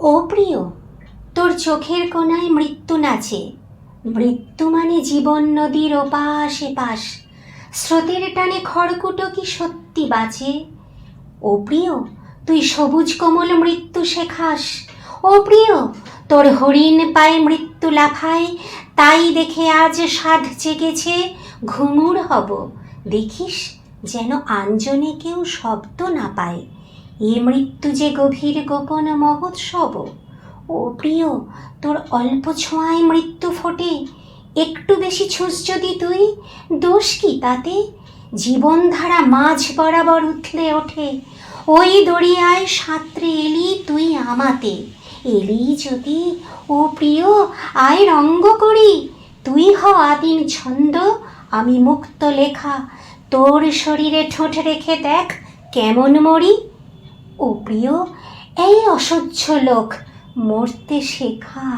ও প্রিয়, তোর চোখের কোনায় মৃত্যু নাচে। মৃত্যু মানে জীবন নদীর ওপাশে পাশ। স্রোতের টানে খড়কুটো কি সত্যি বাঁচে ও প্রিয়, তুই সবুজ কোমল মৃত্যু শেখাস। ও প্রিয়, তোর হরিণ পায়ে মৃত্যু লাফায়, তাই দেখে আজ সাধ জেগেছে, ঘুঙুর হব। দেখিস যেন আঞ্জনে কেউ শব্দ না পায়। এ মৃত্যু যে গভীর গোপন মহোৎসব, ও প্রিয়, তোর অল্প ছোঁয়ায় মৃত্যু ফোটে। একটু বেশি ছুস যদি তুই, দোষ কি তাতে? জীবনধারা মাঝ বরাবর উথলে ওঠে। ওই দরিয়ায় সাঁতরে এলি তুই আমাতে। এলি যদি, ও প্রিয়, আয় রঙ্গ করি। তুই হ আদিম ছন্দ, আমি মুক্ত লেখা। তোর শরীরে ঠোঁট রেখে দেখ কেমন মরি। ও প্রিয় এই অসহ্য লোক মরতে শেখা।